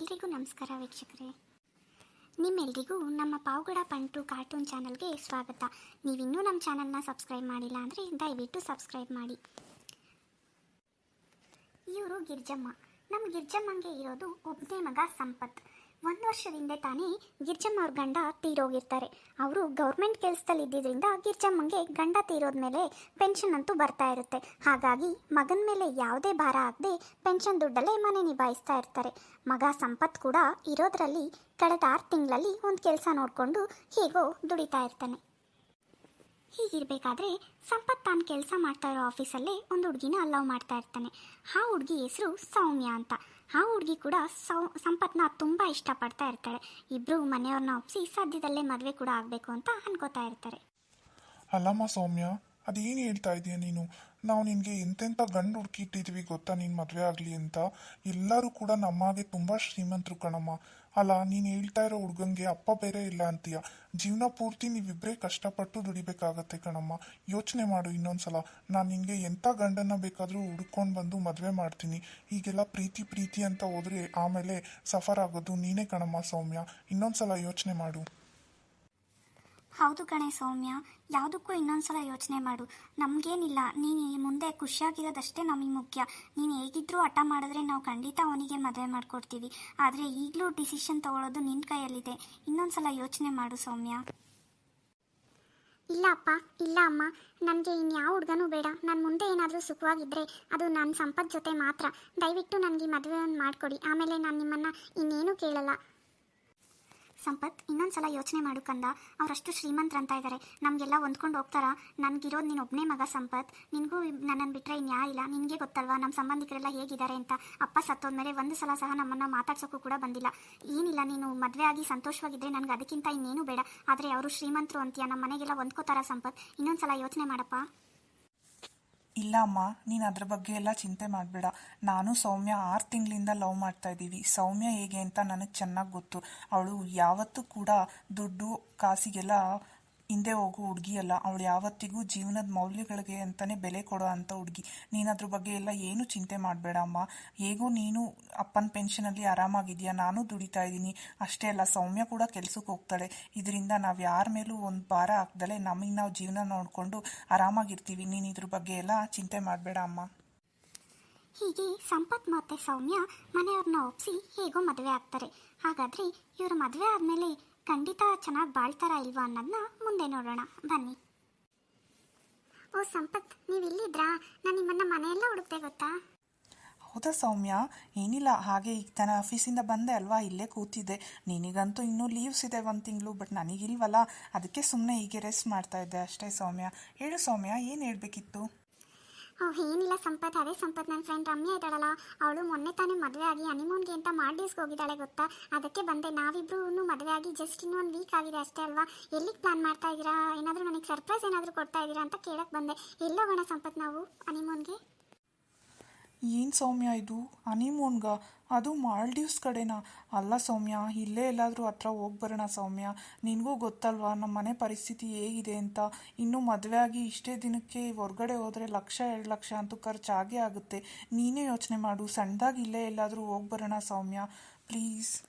ಎಲ್ರಿಗೂ ನಮಸ್ಕಾರ ವೀಕ್ಷಕರೇ. ನಿಮ್ಮೆಲ್ರಿಗೂ ನಮ್ಮ ಪಾವುಗಡ ಪಂಟು ಕಾರ್ಟೂನ್ ಚಾನಲ್ಗೆ ಸ್ವಾಗತ. ನೀವಿನ್ನೂ ನಮ್ಮ ಚಾನಲ್ನ ಸಬ್ಸ್ಕ್ರೈಬ್ ಮಾಡಿಲ್ಲ ಅಂದರೆ ದಯವಿಟ್ಟು ಸಬ್ಸ್ಕ್ರೈಬ್ ಮಾಡಿ. ಇವರು ಗಿರ್ಜಮ್ಮ. ನಮ್ಮ ಗಿರ್ಜಮ್ಮಂಗೆ ಇರೋದು ಒಬ್ಬನೇ ಮಗ ಸಂಪತ್. ಒಂದು ವರ್ಷದಿಂದ ತಾನೇ ಗಿರ್ಜಮ್ಮ ಅವ್ರ ಗಂಡ ತೀರೋಗಿರ್ತಾರೆ. ಅವರು ಗೌರ್ಮೆಂಟ್ ಕೆಲಸದಲ್ಲಿ ಇದ್ದಿದ್ದರಿಂದ ಗಿರ್ಜಮ್ಮಂಗೆ ಗಂಡ ತೀರೋದ ಮೇಲೆ ಪೆನ್ಷನ್ ಅಂತೂ ಬರ್ತಾ ಇರುತ್ತೆ. ಹಾಗಾಗಿ ಮಗನ ಮೇಲೆ ಯಾವುದೇ ಭಾರ ಆಗದೆ ಪೆನ್ಷನ್ ದುಡ್ಡಲ್ಲೇ ಮನೆ ನಿಭಾಯಿಸ್ತಾ ಇರ್ತಾರೆ. ಮಗ ಸಂಪತ್ ಕೂಡ ಇರೋದ್ರಲ್ಲಿ ಕಳೆದ ಆರು ತಿಂಗಳಲ್ಲಿ ಒಂದು ಕೆಲಸ ನೋಡಿಕೊಂಡು ಹೇಗೋ ದುಡಿತಾ ಇರ್ತಾನೆ. ಹೀಗಿರಬೇಕಾದ್ರೆ ಸಂಪತ್ ತಾನು ಕೆಲಸ ಮಾಡ್ತಾ ಇರೋ ಆಫೀಸಲ್ಲೇ ಒಂದು ಹುಡುಗಿನ ಅಲವ್ ಮಾಡ್ತಾ ಇರ್ತಾನೆ. ಆ ಹುಡುಗಿ ಹೆಸರು ಸೌಮ್ಯ ಅಂತ. ಆ ಹುಡುಗಿ ಕೂಡ ಸೌ, ಸಂಪತ್ನ ತುಂಬ ಇಷ್ಟಪಡ್ತಾ ಇರ್ತಾಳೆ. ಇಬ್ಬರು ಮನೆಯವ್ರನ್ನ ಒಪ್ಪಿಸಿ ಸದ್ಯದಲ್ಲೇ ಮದುವೆ ಕೂಡ ಆಗಬೇಕು ಅಂತ ಅನ್ಕೋತಾ ಇರ್ತಾರೆ. ಅಲ್ಲಮ್ಮ ಸೌಮ್ಯ, ಅದೇನು ಹೇಳ್ತಾ ಇದೀಯ ನೀನು? ನಾವು ನಿನಗೆ ಎಂತೆಂಥ ಗಂಡು ಹುಡುಕಿ ಇಟ್ಟಿದ್ದೀವಿ ಗೊತ್ತಾ ನೀನು ಮದುವೆ ಆಗಲಿ ಅಂತ? ಎಲ್ಲರೂ ಕೂಡ ನಮ್ಮಾಗೆ ತುಂಬ ಶ್ರೀಮಂತರು ಕಣಮ್ಮ. ಅಲ್ಲ, ನೀನು ಹೇಳ್ತಾ ಇರೋ ಹುಡುಗಂಗೆ ಅಪ್ಪ ಬೇರೆ ಇಲ್ಲ ಅಂತೀಯ? ಜೀವನ ಪೂರ್ತಿ ನೀವಿಬ್ಬರೇ ಕಷ್ಟಪಟ್ಟು ದುಡಿಬೇಕಾಗತ್ತೆ ಕಣಮ್ಮ. ಯೋಚನೆ ಮಾಡು ಇನ್ನೊಂದ್ಸಲ. ನಾನು ನಿನಗೆ ಎಂಥ ಗಂಡನ್ನ ಬೇಕಾದರೂ ಹುಡ್ಕೊಂಡು ಬಂದು ಮದುವೆ ಮಾಡ್ತೀನಿ. ಹೀಗೆಲ್ಲ ಪ್ರೀತಿ ಪ್ರೀತಿ ಅಂತ ಹೋದರೆ ಆಮೇಲೆ ಸಫರ್ ಆಗೋದು ನೀನೇ ಕಣಮ್ಮ ಸೌಮ್ಯ. ಇನ್ನೊಂದ್ಸಲ ಯೋಚನೆ ಮಾಡು. ಹೌದು ಕಣೆ ಸೌಮ್ಯ, ಯಾವುದಕ್ಕೂ ಇನ್ನೊಂದ್ಸಲ ಯೋಚನೆ ಮಾಡು. ನಮಗೇನಿಲ್ಲ, ನೀನು ಮುಂದೆ ಖುಷಿಯಾಗಿರೋದಷ್ಟೇ ನಮಗೆ ಮುಖ್ಯ. ನೀನು ಹೇಗಿದ್ರೂ ಹಠ ಮಾಡಿದ್ರೆ ನಾವು ಖಂಡಿತ ಅವನಿಗೆ ಮದುವೆ ಮಾಡಿಕೊಡ್ತೀವಿ. ಆದರೆ ಈಗಲೂ ಡಿಸಿಷನ್ ತಗೊಳ್ಳೋದು ನಿನ್ನ ಕೈಯಲ್ಲಿದೆ. ಇನ್ನೊಂದ್ಸಲ ಯೋಚನೆ ಮಾಡು ಸೌಮ್ಯ. ಇಲ್ಲ ಅಪ್ಪ, ಇಲ್ಲ ಅಮ್ಮ. ನನಗೆ ಇನ್ಯಾವ ಹುಡುಗನೂ ಬೇಡ. ನಾನು ಮುಂದೆ ಏನಾದರೂ ಸುಖವಾಗಿದ್ದರೆ ಅದು ನನ್ನ ಸಂಪತ್ ಜೊತೆ ಮಾತ್ರ. ದಯವಿಟ್ಟು ನನಗೆ ಮದುವೆ ಒಂದು ಮಾಡಿಕೊಡಿ. ಆಮೇಲೆ ನಾನು ನಿಮ್ಮನ್ನು ಇನ್ನೇನು ಕೇಳಲ್ಲ. ಸಂಪತ್ ಇನ್ನೊಂದ್ಸಲ ಯೋಚನೆ ಮಾಡು ಕಂದ. ಅವರಷ್ಟು ಶ್ರೀಮಂತರಂತ ಇದ್ದಾರೆ ನಮಗೆಲ್ಲ ಹೊಂದ್ಕೊಂಡು ಹೋಗ್ತಾರ. ನನಗಿರೋದು ನೀನು ಒಬ್ಬನೇ ಮಗ ಸಂಪತ್. ನಿನಗೂ ನನ್ನನ್ನು ಬಿಟ್ಟರೆ ಇಲ್ಲ. ನಿನಗೆ ಗೊತ್ತಲ್ವಾ? ನಮ್ಮ ಸಂಬಂಧಿಕರೆಲ್ಲ ಹೇಗಿದ್ದಾರೆ ಅಂತ. ಅಪ್ಪ ಸತ್ತೋದ್ಮೇಲೆ ಒಂದು ಸಲ ಸಹ ನಮ್ಮನ್ನು ಮಾತಾಡ್ಸೋಕ್ಕೂ ಕೂಡ ಬಂದಿಲ್ಲ. ಏನಿಲ್ಲ, ನೀನು ಮದುವೆ ಆಗಿ ಸಂತೋಷವಾಗಿದ್ದರೆ ನನಗೆ ಅದಕ್ಕಿಂತ ಇನ್ನೇನು ಬೇಡ. ಆದರೆ ಅವರು ಶ್ರೀಮಂತರು ಅಂತೀಯ. ನಮ್ಮ ಮನೆಗೆಲ್ಲ ಹೊಂದ್ಕೋತಾರ ಸಂಪತ್. ಇನ್ನೊಂದ್ಸಲ ಯೋಚನೆ ಮಾಡಪ್ಪ. ಇಲ್ಲ ಅಮ್ಮ, ನೀನು ಅದ್ರ ಬಗ್ಗೆ ಎಲ್ಲ ಚಿಂತೆ ಮಾಡಬೇಡ. ನಾನು ಸೌಮ್ಯ ಆರು ತಿಂಗಳಿಂದ ಲವ್ ಮಾಡ್ತಾ ಇದ್ದೀವಿ. ಸೌಮ್ಯ ಹೇಗೆ ಅಂತ ನನಗೆ ಚೆನ್ನಾಗಿ ಗೊತ್ತು. ಅವಳು ಯಾವತ್ತೂ ಕೂಡ ದುಡ್ಡು, ಕಾಸಿಗೆಲ್ಲ ಹಿಂದೆ ಹೋಗೋ ಹುಡುಗಿ ಅಲ್ಲ. ಅವಳು ಯಾವತ್ತಿಗೂ ಜೀವನದ ಮೌಲ್ಯಗಳಿಗೆ ಅಂತಲೇ ಬೆಲೆ ಕೊಡೋ ಅಂಥ ಹುಡುಗಿ. ನೀನು ಅದ್ರ ಬಗ್ಗೆ ಎಲ್ಲ ಏನು ಚಿಂತೆ ಮಾಡಬೇಡ ಅಮ್ಮ. ಹೇಗೂ ನೀನು ಅಪ್ಪನ ಪೆನ್ಷನಲ್ಲಿ ಆರಾಮಾಗಿದ್ಯಾ? ನಾನು ದುಡಿತಾ ಇದ್ದೀನಿ. ಅಷ್ಟೇ ಅಲ್ಲ, ಸೌಮ್ಯ ಕೂಡ ಕೆಲ್ಸಕ್ಕೆ ಹೋಗ್ತಾಳೆ. ಇದರಿಂದ ನಾವು ಯಾರ ಮೇಲೂ ಒಂದು ಭಾರ ಹಾಕ್ದಲೆ ನಮಗೆ ನಾವು ಜೀವನ ನೋಡಿಕೊಂಡು ಆರಾಮಾಗಿರ್ತೀವಿ. ನೀನು ಇದ್ರ ಬಗ್ಗೆ ಎಲ್ಲ ಚಿಂತೆ ಮಾಡಬೇಡ ಅಮ್ಮ. ಹೀಗೆ ಸಂಪತ್ ಮತ್ತೆ ಸೌಮ್ಯ ಮನೆಯವ್ರನ್ನ ಒಪ್ಪಿಸಿ ಹೇಗೋ ಮದುವೆ ಆಗ್ತಾರೆ. ಹಾಗಾದ್ರೆ ಇವರು ಮದುವೆ ಆದಮೇಲೆ ಖಂಡಿತ ಚೆನ್ನಾಗಿ ಬಾಳ್ತಾರಾ ಇಲ್ವಾ ಅನ್ನೋದನ್ನ ಮುಂದೆ ನೋಡೋಣ. ಬನ್ನಿ. ಓ, ಸಂಪತ್, ನೀವು ಇಲ್ಲಿದ್ರಾ ನಾನು ನಿಮ್ಮನ್ನ ಮನೆಯೆಲ್ಲ ಹುಡುಕ್ತೆ ಗೊತ್ತಾ? ಹೌದಾ ಸೌಮ್ಯ? ಏನಿಲ್ಲ, ಹಾಗೆ ಈಗ ತಾನೇ ಆಫೀಸಿಂದ ಬಂದೆ ಅಲ್ವಾ? ಇಲ್ಲೇ ಕೂತಿದ್ದೆ. ನಿನಗಂತೂ ಇನ್ನೂ ಲೀವ್ಸ್ ಇದೆ ಒಂದು ತಿಂಗಳು ಬಟ್ ನನಗಿಲ್ವಲ್ಲ. ಅದಕ್ಕೆ ಸುಮ್ಮನೆ ಹೀಗೆ ರೆಸ್ಟ್ ಮಾಡ್ತಾ ಇದ್ದೆ ಅಷ್ಟೇ ಸೌಮ್ಯ. ಹೇಳು ಸೌಮ್ಯ, ಏನು ಹೇಳಬೇಕಿತ್ತು? ಏನಿಲ್ಲ ಸಂಪತ್, ಅದೇ ಸಂಪತ್ ನನ್ನ ಫ್ರೆಂಡ್ ರಮ್ಯಾ ಇದ್ದಾಳಲ್ಲ. ಅವಳು ಮೊನ್ನೆ ತಾನೇ ಮದುವೆ ಆಗಿ ಹನಿಮೂನ್ಗೆ ಅಂತ ಮಾಲ್ಡೀವ್ಸ್ಗೆ ಹೋಗಿದ್ದಾಳೆ ಗೊತ್ತಾ? ಅದಕ್ಕೆ ಬಂದೆ. ನಾವಿಬ್ರು ಮದುವೆ ಆಗಿ ಜಸ್ಟ್ ಇನ್ನೊಂದು ವೀಕ್ ಆಗಿದೆ ಅಷ್ಟೇ ಅಲ್ವಾ? ಎಲ್ಲಿಗೆ ಪ್ಲಾನ್ ಮಾಡ್ತಾ ಇದ್ದೀರಾ? ಏನಾದರೂ ನನಗೆ ಸರ್ಪ್ರೈಸ್ ಏನಾದರೂ ಕೊಡ್ತಾ ಇದ್ದೀರಾ ಅಂತ ಕೇಳಕ್ಕೆ ಬಂದೆ. ಎಲ್ಲೋಗೋಣ ಸಂಪತ್ ನಾವು ಹನಿಮೂನ್ಗೆ ಏನು ಸೌಮ್ಯ ಇದು? ಹನಿಮೂನ್ಗ? ಅದು ಮಾಲ್ಡೀವ್ಸ್ ಕಡೆನಾ? ಅಲ್ಲ ಸೌಮ್ಯ, ಇಲ್ಲೇ ಎಲ್ಲಾದರೂ ಹತ್ರ ಹೋಗಿ ಬರೋಣ ಸೌಮ್ಯ. ನಿನಗೂ ಗೊತ್ತಲ್ವಾ ನಮ್ಮ ಮನೆ ಪರಿಸ್ಥಿತಿ ಹೇಗಿದೆ ಅಂತ? ಇನ್ನೂ ಮದುವೆ ಆಗಿ ಇಷ್ಟೇ ದಿನಕ್ಕೆ ಹೊರಗಡೆ ಹೋದರೆ ಲಕ್ಷ ಎರಡು ಲಕ್ಷ ಅಂತೂ ಖರ್ಚಾಗೇ ಆಗುತ್ತೆ. ನೀನೇ ಯೋಚನೆ ಮಾಡು, ಸಣ್ಣದಾಗಿ ಇಲ್ಲೇ ಎಲ್ಲಾದರೂ ಹೋಗಿ ಬರೋಣ ಸೌಮ್ಯ. ಪ್ಲೀಸ್.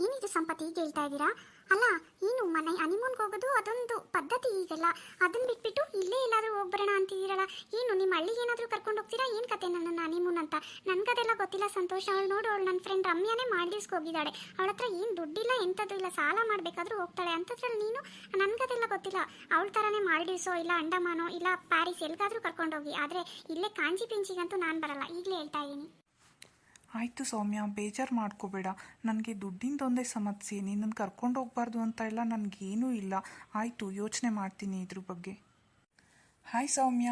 ಏನಿದು ಸಂಪತ್ತಿ ಕೇಳ್ತಾ ಇದ್ದೀರಾ? ಅಲ್ಲ, ಏನು ಮನೆ ಹನಿಮೂನ್ಗೆ ಹೋಗೋದು ಅದೊಂದು ಪದ್ಧತಿ ಈಗಲ್ಲ. ಅದನ್ನ ಬಿಟ್ಬಿಟ್ಟು ಇಲ್ಲೇ ಎಲ್ಲಾದರೂ ಹೋಗ್ಬರೋಣ ಅಂತಿದ್ದೀರಲ್ಲ ಏನು ನಿಮ್ಮ ಹಳ್ಳಿಗೆ ಏನಾದರೂ ಕರ್ಕೊಂಡು ಹೋಗ್ತೀರಾ? ಏನು ಕತೆ ನನ್ನನ್ನು ಹನಿಮೂನ್ ಅಂತ? ನನಗದೆಲ್ಲ ಗೊತ್ತಿಲ್ಲ ಸಂತೋಷ. ಅವಳು ನೋಡು, ಅವಳು ನನ್ನ ಫ್ರೆಂಡ್ ರಮ್ಯಾನೇ ಮಾಲ್ಡೀವ್ಸ್ಗೆ ಹೋಗಿದ್ದಾಳೆ. ಅವಳ ಹತ್ರ ಏನು ದುಡ್ಡಿಲ್ಲ, ಎಂಥದ್ದು ಇಲ್ಲ. ಸಾಲ ಮಾಡಬೇಕಾದ್ರೂ ಹೋಗ್ತಾಳೆ. ಅಂಥದ್ರಲ್ಲಿ ನೀನು, ನನಗದೆಲ್ಲ ಗೊತ್ತಿಲ್ಲ. ಅವಳ ಥರನೇ ಮಾಲ್ಡೀವ್ಸೋ ಇಲ್ಲ ಅಂಡಮಾನೋ, ಇಲ್ಲ ಪ್ಯಾರಿಸ್ ಎಲ್ಲಿಗಾದರೂ ಕರ್ಕೊಂಡೋಗಿ. ಆದರೆ ಇಲ್ಲೇ ಕಾಂಜಿ ಪಿಂಚಿಗಂತೂ ನಾನು ಬರಲ್ಲ. ಈಗಲೇ ಹೇಳ್ತಾ ಇದ್ದೀನಿ. ಆಯಿತು ಸೌಮ್ಯ, ಬೇಜಾರು ಮಾಡ್ಕೋಬೇಡ. ನನಗೆ ದುಡ್ಡಿಂದೊಂದೇ ಸಮಸ್ಯೆ. ನಿನ್ನನ್ನು ಕರ್ಕೊಂಡು ಹೋಗ್ಬಾರ್ದು ಅಂತ ಎಲ್ಲ ನನಗೇನೂ ಇಲ್ಲ. ಆಯಿತು, ಯೋಚನೆ ಮಾಡ್ತೀನಿ ಇದ್ರ ಬಗ್ಗೆ. ಹಾಯ್ ಸೌಮ್ಯ.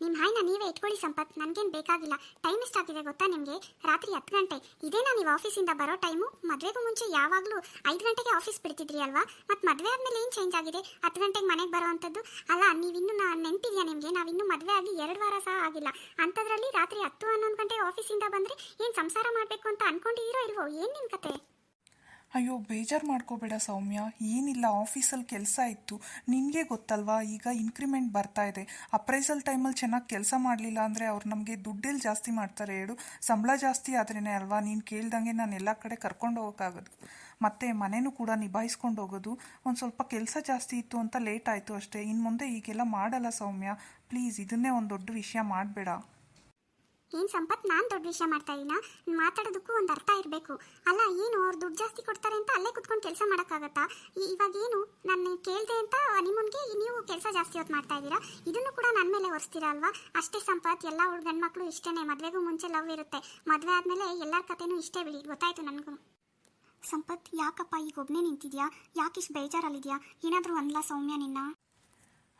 ನಿಮ್ಮ ಹಾಯ್ನ ನೀವೇ ಇಟ್ಕೊಳ್ಳಿ ಸಂಪತ್, ನನಗೇನು ಬೇಕಾಗಿಲ್ಲ. ಟೈಮ್ ಎಷ್ಟಾಗಿದೆ ಗೊತ್ತಾ ನಿಮಗೆ? ರಾತ್ರಿ ಹತ್ತು ಗಂಟೆ. ಇದೇನಾ ನೀವು ಆಫೀಸಿಂದ ಬರೋ ಟೈಮು ಮದುವೆಗೂ ಮುಂಚೆ ಯಾವಾಗಲೂ ಐದು ಗಂಟೆಗೆ ಆಫೀಸ್ ಬಿಡ್ತಿದ್ರಿ ಅಲ್ವಾ? ಮತ್ತು ಮದುವೆ ಆದಮೇಲೆ ಏನು ಚೇಂಜ್ ಆಗಿದೆ? ಹತ್ತು ಗಂಟೆಗೆ ಮನೆಗೆ ಬರೋ ಅಂಥದ್ದು? ಅಲ್ಲ ನೀವಿನ್ನು ನಾ ನೆನಪಿದೆಯಾ ನಿಮಗೆ? ನಾವಿನ್ನೂ ಮದುವೆ ಆಗಿ ಎರಡು ವಾರ ಸಹ ಆಗಿಲ್ಲ. ಅಂಥದ್ರಲ್ಲಿ ರಾತ್ರಿ ಹತ್ತು ಹನ್ನೊಂದು ಗಂಟೆಗೆ ಆಫೀಸಿಂದ ಬಂದರೆ ಏನು ಸಂಸಾರ ಮಾಡಬೇಕು ಅಂತ ಅನ್ಕೊಂಡಿದ್ದೀರೋ ಇಲ್ವೋ? ಏನು ನಿಮ್ಮ ಕತೆ? ಅಯ್ಯೋ, ಬೇಜಾರು ಮಾಡ್ಕೋಬೇಡ ಸೌಮ್ಯ. ಏನಿಲ್ಲ ಆಫೀಸಲ್ಲಿ ಕೆಲಸ ಇತ್ತು. ನಿನಗೆ ಗೊತ್ತಲ್ವಾ, ಈಗ ಇನ್ಕ್ರಿಮೆಂಟ್ ಬರ್ತಾ ಇದೆ. ಅಪ್ರೈಸಲ್ ಟೈಮಲ್ಲಿ ಚೆನ್ನಾಗಿ ಕೆಲಸ ಮಾಡಲಿಲ್ಲ ಅಂದರೆ ಅವ್ರು ನಮಗೆ ದುಡ್ಡೆಲ್ಲಿ ಜಾಸ್ತಿ ಮಾಡ್ತಾರೆ ಹೇಳು. ಸಂಬಳ ಜಾಸ್ತಿ ಆದ್ರೇ ಅಲ್ವಾ? ನೀನು ಕೇಳ್ದಂಗೆ ನಾನು ಎಲ್ಲ ಕಡೆ ಕರ್ಕೊಂಡು ಹೋಗೋಕ್ಕಾಗೋದು ಮತ್ತು ಮನೆಯೂ ಕೂಡ ನಿಭಾಯಿಸ್ಕೊಂಡು ಹೋಗೋದು. ಒಂದು ಸ್ವಲ್ಪ ಕೆಲಸ ಜಾಸ್ತಿ ಇತ್ತು ಅಂತ ಲೇಟ್ ಆಯಿತು ಅಷ್ಟೇ. ಇನ್ನು ಮುಂದೆ ಈಗೆಲ್ಲ ಮಾಡಲ್ಲ ಸೌಮ್ಯ. ಪ್ಲೀಸ್ ಇದನ್ನೇ ಒಂದು ದೊಡ್ಡ ವಿಷಯ ಮಾಡಬೇಡ. ಏನು ಸಂಪತ್, ನಾನು ದೊಡ್ಡ ವಿಷಯ ಮಾಡ್ತಾ ನೀನು ಮಾತಾಡೋದಕ್ಕೂ ಒಂದು ಅರ್ಥ ಇರಬೇಕು. ಅಲ್ಲ, ಏನು ಅವ್ರು ದುಡ್ಡು ಜಾಸ್ತಿ ಕೊಡ್ತಾರೆ ಅಂತ ಅಲ್ಲೇ ಕುತ್ಕೊಂಡು ಕೆಲಸ ಮಾಡೋಕ್ಕಾಗತ್ತಾ? ಇವಾಗ ಏನು? ನಾನು ಕೇಳಿದೆ ಅಂತ ನಿಮ್ಮನ್ಗೆ ನೀವು ಕೆಲಸ ಜಾಸ್ತಿ ಹೊತ್ತು ಮಾಡ್ತಾ ಇದ್ದೀರಾ ಇದನ್ನು ಕೂಡ ನನ್ನ ಮೇಲೆ ಒರೆಸ್ತೀರಾ ಅಲ್ವಾ? ಅಷ್ಟೇ ಸಂಪತ್, ಎಲ್ಲ ಅವ್ರ ಗಂಡು ಮಕ್ಕಳು ಇಷ್ಟೇ ಮದುವೆಗೂ ಮುಂಚೆ ಲವ್ ಇರುತ್ತೆ. ಮದುವೆ ಆದಮೇಲೆ ಎಲ್ಲರ ಕಥೆನೂ ಇಷ್ಟೇ ಬಿಡಿ. ಗೊತ್ತಾಯಿತು ನನಗೂ. ಸಂಪತ್, ಯಾಕಪ್ಪ ಈಗ ಒಬ್ಬನೇ ನಿಂತಿದ್ಯಾ ಯಾಕಿಷ್ಟು ಬೇಜಾರಲ್ಲಿದೆಯಾ? ಏನಾದರೂ ಅನ್ಲಾ ಸೌಮ್ಯ ನಿನ್ನ?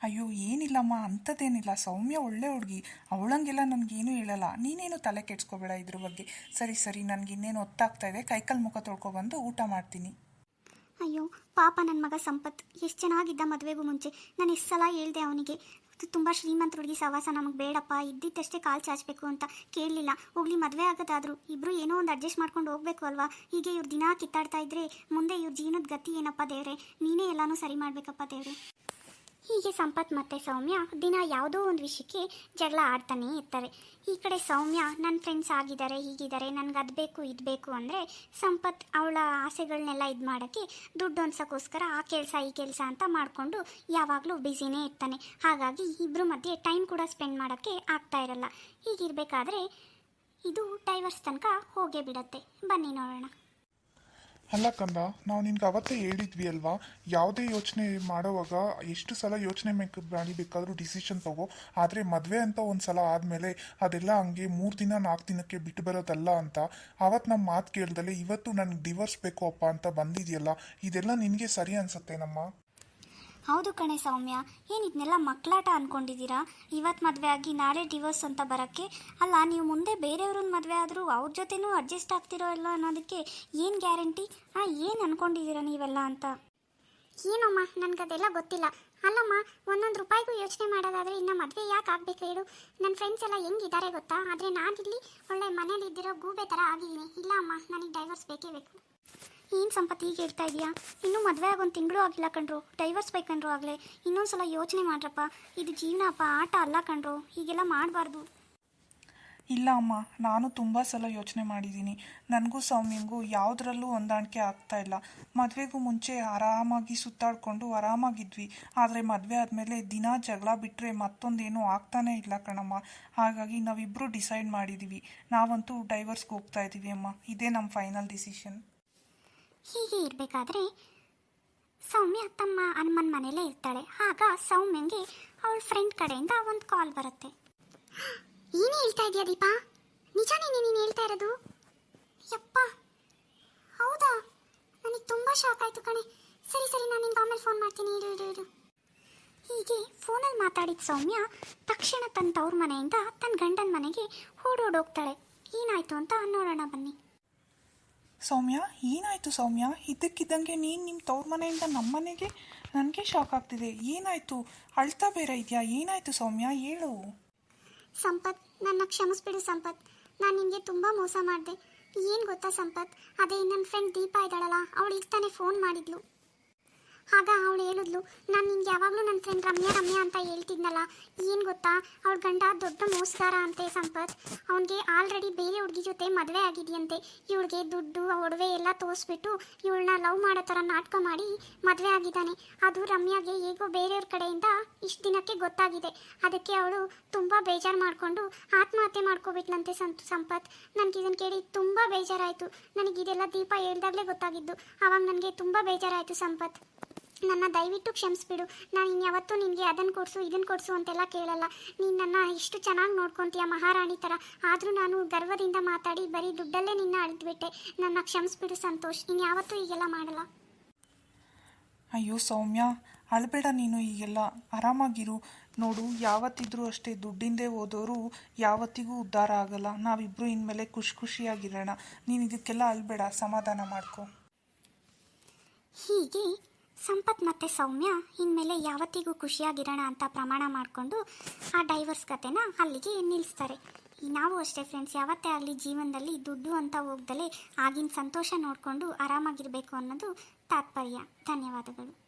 ಅಯ್ಯೋ, ಏನಿಲ್ಲಮ್ಮ, ಅಂಥದ್ದೇನಿಲ್ಲ. ಸೌಮ್ಯ ಒಳ್ಳೆ ಹುಡುಗಿ. ಅವಳಂಗೆಲ್ಲ ನನಗೇನು ಹೇಳಲ್ಲ. ನೀನೇನು ತಲೆ ಕೆಡ್ಸ್ಕೋಬೇಡ ಇದ್ರ ಬಗ್ಗೆ? ಸರಿ ಸರಿ ನನಗೆ ಇನ್ನೇನು ಹೊತ್ತಾಗ್ತಾ ಇದೆ ಕೈಕಲ್ ಮುಖ ತೊಳ್ಕೊಬಂದು ಊಟ ಮಾಡ್ತೀನಿ. ಅಯ್ಯೋ, ಪಾಪ ನನ್ನ ಮಗ ಸಂಪತ್. ಎಷ್ಟು ಚೆನ್ನಾಗಿದ್ದ ಮದುವೆಗೂ ಮುಂಚೆ. ನಾನು ಎಷ್ಟು ಸಲ ಹೇಳ್ದೆ ಅವನಿಗೆ. ತುಂಬ ಶ್ರೀಮಂತ ಹುಡುಗಿ ಸವಾಸ. ನಮಗೆ ಬೇಡಪ್ಪ. ಇದ್ದಿದ್ದಷ್ಟೇ ಕಾಲು ಚಾಚಬೇಕು ಅಂತ ಕೇಳಲಿಲ್ಲ. ಹೋಗ್ಲಿ, ಮದುವೆ ಆಗೋದಾದ್ರು. ಇಬ್ಬರು ಏನೋ ಒಂದು ಅಡ್ಜಸ್ಟ್ ಮಾಡ್ಕೊಂಡು ಹೋಗ್ಬೇಕು ಅಲ್ವಾ? ಹೀಗೆ ಇವ್ರು ದಿನ ಕಿತ್ತಾಡ್ತಾ ಇದ್ರೆ, ಮುಂದೆ ಇವ್ರ ಜೀವನದ ಗತಿ ಏನಪ್ಪ ದೇವ್ರೆ? ನೀನೇ ಎಲ್ಲನೂ ಸರಿ ಮಾಡಬೇಕಪ್ಪ ದೇವ್ರೆ. ಹೀಗೆ ಸಂಪತ್ ಮತ್ತು ಸೌಮ್ಯ ದಿನ ಯಾವುದೋ ಒಂದು ವಿಷಯಕ್ಕೆ ಜಗಳ ಆಡ್ತಾನೇ ಇರ್ತಾರೆ. ಈ ಕಡೆ ಸೌಮ್ಯ ನನ್ನ ಫ್ರೆಂಡ್ಸ್ ಆಗಿದ್ದಾರೆ, ಹೀಗಿದ್ದಾರೆ, ನನಗೆ ಅದು ಬೇಕು, ಇದು ಬೇಕು ಅಂದರೆ ಸಂಪತ್ ಅವಳ ಆಸೆಗಳನ್ನೆಲ್ಲ ಇದು ಮಾಡೋಕ್ಕೆ ದುಡ್ಡು ಅನ್ಸೋಕ್ಕೋಸ್ಕರ ಆ ಕೆಲಸ, ಈ ಕೆಲಸ ಅಂತ ಮಾಡಿಕೊಂಡು ಯಾವಾಗಲೂ ಬ್ಯುಸಿನೇ ಇರ್ತಾನೆ. ಹಾಗಾಗಿ ಇಬ್ಬರ ಮಧ್ಯೆ ಟೈಮ್ ಕೂಡ ಸ್ಪೆಂಡ್ ಮಾಡೋಕ್ಕೆ ಆಗ್ತಾ ಇರಲ್ಲ. ಹೀಗಿರಬೇಕಾದ್ರೆ ಇದು ಡೈವರ್ಸ್ ತನಕ ಹೋಗೇ ಬಿಡತ್ತೆ. ಬನ್ನಿ ನೋಡೋಣ. ಅಲ್ಲ ಕಂದ, ನಾವು ನಿನ್ಗೆ ಅವತ್ತೇ ಹೇಳಿದ್ವಿ ಅಲ್ವಾ? ಯಾವುದೇ ಯೋಚನೆ ಮಾಡೋವಾಗ ಎಷ್ಟು ಸಲ ಯೋಚನೆ ಮಾಡಿ ಬೇಕಾದರೂ ಡಿಸಿಷನ್ ತಗೋ. ಆದರೆ ಮದುವೆ ಅಂತ ಒಂದು ಸಲ ಆದಮೇಲೆ ಅದೆಲ್ಲ ಹಂಗೆ ಮೂರು ದಿನ ನಾಲ್ಕು ದಿನಕ್ಕೆ ಬಿಟ್ಟು ಬರೋದಲ್ಲ ಅಂತ. ಅವತ್ತು ನಮ್ಮ ಮಾತು ಕೇಳ್ದಲೆ ಇವತ್ತು ನನಗೆ ಡಿವೋರ್ಸ್ ಬೇಕು ಅಪ್ಪ ಅಂತ ಬಂದಿದೆಯಲ್ಲ? ಇದೆಲ್ಲ ನಿನಗೆ ಸರಿ ಅನ್ಸುತ್ತೆ ನಮ್ಮ ಹೌದು ಕಣೆ ಸೌಮ್ಯ ಏನಿದನ್ನೆಲ್ಲ ಮಕ್ಕಳಾಟ ಅನ್ಕೊಂಡಿದ್ದೀರಾ? ಇವತ್ತು ಮದುವೆ ಆಗಿ ನಾಳೆ ಡಿವೋರ್ಸ್ ಅಂತ ಬರೋಕ್ಕೆ? ಅಲ್ಲ, ನೀವು ಮುಂದೆ ಬೇರೆಯವ್ರನ್ನ ಮದುವೆ ಆದರೂ ಅವ್ರ ಜೊತೆನೂ ಅಡ್ಜಸ್ಟ್ ಆಗ್ತಿರೋ ಇಲ್ಲ ಅನ್ನೋದಕ್ಕೆ ಏನು ಗ್ಯಾರಂಟಿ ಹಾಂ, ಏನು ಅನ್ಕೊಂಡಿದ್ದೀರಾ ನೀವೆಲ್ಲ ಅಂತ? ಏನಮ್ಮ, ನನಗದೆಲ್ಲ ಗೊತ್ತಿಲ್ಲ. ಅಲ್ಲಮ್ಮ, ಒಂದೊಂದು ರೂಪಾಯಿಗೂ ಯೋಚನೆ ಮಾಡೋದಾದರೆ ಇನ್ನು ಮದುವೆ ಯಾಕೆ ಆಗಬೇಕು ಹೇಳು? ನನ್ನ ಫ್ರೆಂಡ್ಸ್ ಎಲ್ಲ ಹೆಂಗಿದ್ದಾರೆ ಗೊತ್ತಾ? ಆದರೆ ನಾನಿಲ್ಲಿ ಒಳ್ಳೆ ಮನೇಲಿ ಇದ್ದಿರೋ ಗೂಬೆ ಥರ ಆಗಿದ್ದೀನಿ. ಇಲ್ಲ ಅಮ್ಮ ನನಗೆ ಡೈವರ್ಸ್ ಬೇಕೇ ಬೇಕು. ಏನು ಸಂಪತ್ತಿ ಈಗ ಹೇಳ್ತಾ ಇದೀಯಾ? ಇನ್ನೂ ಮದುವೆ ಆಗೊಂದು ತಿಂಗಳು ಆಗಿಲ್ಲ ಕಣ್ರು. ಡೈವರ್ಸ್ ಬೇಕಂಡ್ರು ಆಗಲೇ. ಇನ್ನೊಂದ್ಸಲ ಯೋಚನೆ ಮಾಡ್ರಪ್ಪ. ಇದು ಜೀವನ ಅಪ್ಪ ಆಟ ಅಲ್ಲ ಕಣ್ರು. ಹೀಗೆಲ್ಲ ಮಾಡಬಾರ್ದು. ಇಲ್ಲ ಅಮ್ಮ, ನಾನು ತುಂಬ ಸಲ ಯೋಚನೆ ಮಾಡಿದ್ದೀನಿ. ನನಗೂ ಸೌಮ್ಯಂಗೂ ಯಾವುದರಲ್ಲೂ ಹೊಂದಾಣಿಕೆ ಆಗ್ತಾ ಇಲ್ಲ. ಮದುವೆಗೂ ಮುಂಚೆ ಆರಾಮಾಗಿ ಸುತ್ತಾಡಿಕೊಂಡು ಆರಾಮಾಗಿದ್ವಿ. ಆದರೆ ಮದುವೆ ಆದಮೇಲೆ ದಿನ ಜಗಳ ಬಿಟ್ಟರೆ ಮತ್ತೊಂದೇನೂ ಆಗ್ತಾನೇ ಇಲ್ಲ ಕಣಮ್ಮ. ಹಾಗಾಗಿ ನಾವಿಬ್ಬರು ಡಿಸೈಡ್ ಮಾಡಿದ್ದೀವಿ ನಾವಂತೂ ಡೈವರ್ಸ್ಗೆ ಹೋಗ್ತಾ ಇದ್ದೀವಿ ಅಮ್ಮ. ಇದೇ ನಮ್ಮ ಫೈನಲ್ ಡಿಸಿಷನ್ ಹೀಗೆ ಇರಬೇಕಾದ್ರೆ ಸೌಮ್ಯ ತಮ್ಮ ಹನುಮನ್ ಮನೆಯಲ್ಲೇ ಇರ್ತಾಳೆ. ಆಗ ಸೌಮ್ಯಂಗೆ ಅವಳ ಫ್ರೆಂಡ್ ಕಡೆಯಿಂದ ಒಂದು ಕಾಲ್ ಬರುತ್ತೆ. ಏನು ಹೇಳ್ತಾ ಇದೆಯಾ ದೀಪಾ? ನಿಜಾನೇ ನೀನು ಹೇಳ್ತಾ ಇರೋದು? ಯಪ್ಪ ಹೌದಾ? ನನಗೆ ತುಂಬ ಶಾಕ್ ಆಯಿತು ಕಣೆ. ಸರಿ ಸರಿ ನಾನು ನಿಮ್ಗೆ ಆಮೇಲೆ ಫೋನ್ ಮಾಡ್ತೀನಿ. ಹೇಳಿ ಹೇಳಿ ಹೀಗೆ ಫೋನಲ್ಲಿ ಮಾತಾಡಿದ ಸೌಮ್ಯ ತಕ್ಷಣ ತನ್ನ ತವ್ರ ಮನೆಯಿಂದ ತನ್ನ ಗಂಡನ ಮನೆಗೆ ಓಡೋಡೋಗ್ತಾಳೆ ಏನಾಯ್ತು ಅಂತ ನೋಡೋಣ ಬನ್ನಿ. ಸೌಮ್ಯ, ಏನಾಯಿತು ಸೌಮ್ಯ? ಇದ್ದಕ್ಕಿದ್ದಂಗೆ ನೀನು ನಿಮ್ಮ ತವ್ರ ಮನೆಯಿಂದ ನಮ್ಮ ಮನೆಗೆ ನನಗೆ ಶಾಕ್ ಆಗ್ತಿದೆ. ಏನಾಯಿತು? ಅಳ್ತಾ ಬೇರೆ ಇದೆಯಾ? ಏನಾಯಿತು ಸೌಮ್ಯ? ಹೇಳು. ಸಂಪತ್, ನನ್ನ ಕ್ಷಮಿಸ್ಬಿಡು ಸಂಪತ್. ನಾನು ನಿಮಗೆ ತುಂಬ ಮೋಸ ಮಾಡಿದೆ. ಏನು ಗೊತ್ತಾ ಸಂಪತ್? ಅದೇ ನನ್ನ ಫ್ರೆಂಡ್ ದೀಪಾ ಇದ್ದಾಳಲ್ಲ, ಅವಳು ಈಗ ತಾನೇ ಫೋನ್ ಮಾಡಿದ್ಲು. ಆಗ ಅವಳು ಹೇಳಿದ್ಲು, ನಾನು ನಿಂಗೆ ಯಾವಾಗಲೂ ನನ್ನ ಫ್ರೆಂಡ್ ರಮ್ಯಾ ರಮ್ಯಾ ಅಂತ ಹೇಳ್ತಿದ್ನಲ್ಲ, ಏನು ಗೊತ್ತಾ? ಅವಳ ಗಂಡ ದೊಡ್ಡ ಮೋಸಗಾರ ಅಂತೆ ಸಂಪತ್. ಅವನಿಗೆ ಆಲ್ರೆಡಿ ಬೇರೆ ಹುಡುಗಿ ಜೊತೆ ಮದುವೆ ಆಗಿದೆಯಂತೆ. ಇವಳಿಗೆ ದುಡ್ಡು ಒಡವೆ ಎಲ್ಲ ತೋರಿಸ್ಬಿಟ್ಟು ಇವಳನ್ನ ಲವ್ ಮಾಡೋ ಥರ ನಾಟಕ ಮಾಡಿ ಮದುವೆ ಆಗಿದ್ದಾನೆ. ಅದು ರಮ್ಯಾಗೆ ಹೇಗೋ ಬೇರೆಯವ್ರ ಕಡೆಯಿಂದ ಇಷ್ಟು ದಿನಕ್ಕೆ ಗೊತ್ತಾಗಿದೆ. ಅದಕ್ಕೆ ಅವಳು ತುಂಬ ಬೇಜಾರು ಮಾಡಿಕೊಂಡು ಆತ್ಮಹತ್ಯೆ ಮಾಡ್ಕೋಬಿಟ್ಲಂತೆ ಸಂತ, ಸಂಪತ್. ನನಗೆ ಇದನ್ನು ಕೇಳಿ ತುಂಬ ಬೇಜಾರಾಯಿತು. ನನಗೆ ಇದೆಲ್ಲ ದೀಪ ಹೇಳ್ದಾಗಲೇ ಗೊತ್ತಾಗಿದ್ದು. ಆವಾಗ ನನಗೆ ತುಂಬ ಬೇಜಾರಾಯಿತು ಸಂಪತ್. ನನ್ನ ದಯವಿಟ್ಟು ಕ್ಷಮಿಸ್ಬಿಡು. ನಾನು ಇನ್ಯಾವತ್ತೂ ನಿನಗೆ ಅದನ್ನು ಕೊಡಿಸು ಇದನ್ನು ಕೊಡಿಸು ಅಂತೆಲ್ಲ ಕೇಳಲ್ಲ. ನೀನು ನನ್ನ ಇಷ್ಟು ಚೆನ್ನಾಗಿ ನೋಡ್ಕೊತೀಯ ಮಹಾರಾಣಿ ಥರ ಆದರೂ ನಾನು ಗರ್ವದಿಂದ ಮಾತಾಡಿ ಬರೀ ದುಡ್ಡಲ್ಲೇ ನಿನ್ನ ಅಳಿದ್ಬಿಟ್ಟೆ. ನನ್ನ ಕ್ಷಮಿಸ್ಬಿಡು ಸಂತೋಷ್. ಇನ್ಯಾವತ್ತೂ ಹೀಗೆಲ್ಲ ಮಾಡಲ್ಲ. ಅಯ್ಯೋ ಸೌಮ್ಯ ಅಳಬೇಡ ನೀನು ಈಗೆಲ್ಲ ಆರಾಮಾಗಿರು. ನೋಡು ಯಾವತ್ತಿದ್ರೂ ಅಷ್ಟೇ ದುಡ್ಡಿಂದೇ ಹೋದವರು ಯಾವತ್ತಿಗೂ ಉದ್ಧಾರ ಆಗಲ್ಲ. ನಾವಿಬ್ಬರು ಇನ್ಮೇಲೆ ಖುಷಿ ಖುಷಿಯಾಗಿರೋಣ. ನೀನು ಇದಕ್ಕೆಲ್ಲ ಅಳಬೇಡ. ಸಮಾಧಾನ ಮಾಡ್ಕೊ. ಹೀಗೆ ಸಂಪತ್ ಮತ್ತು ಸೌಮ್ಯ ಇನ್ಮೇಲೆ ಯಾವತ್ತಿಗೂ ಖುಷಿಯಾಗಿರೋಣ ಅಂತ ಪ್ರಮಾಣ ಮಾಡಿಕೊಂಡು ಆ ಡೈವರ್ಸ್ ಕತೆನ ಅಲ್ಲಿಗೆ ನಿಲ್ಲಿಸ್ತಾರೆ ನಾವು ಅಷ್ಟೇ ಫ್ರೆಂಡ್ಸ್ ಯಾವತ್ತೇ ಆಗಲಿ ಜೀವನದಲ್ಲಿ ದುಡ್ಡು ಅಂತ ಹೋಗ್ದಲೇ ಆಗಿನ ಸಂತೋಷ ನೋಡಿಕೊಂಡು ಆರಾಮಾಗಿರಬೇಕು ಅನ್ನೋದು ತಾತ್ಪರ್ಯ. ಧನ್ಯವಾದಗಳು.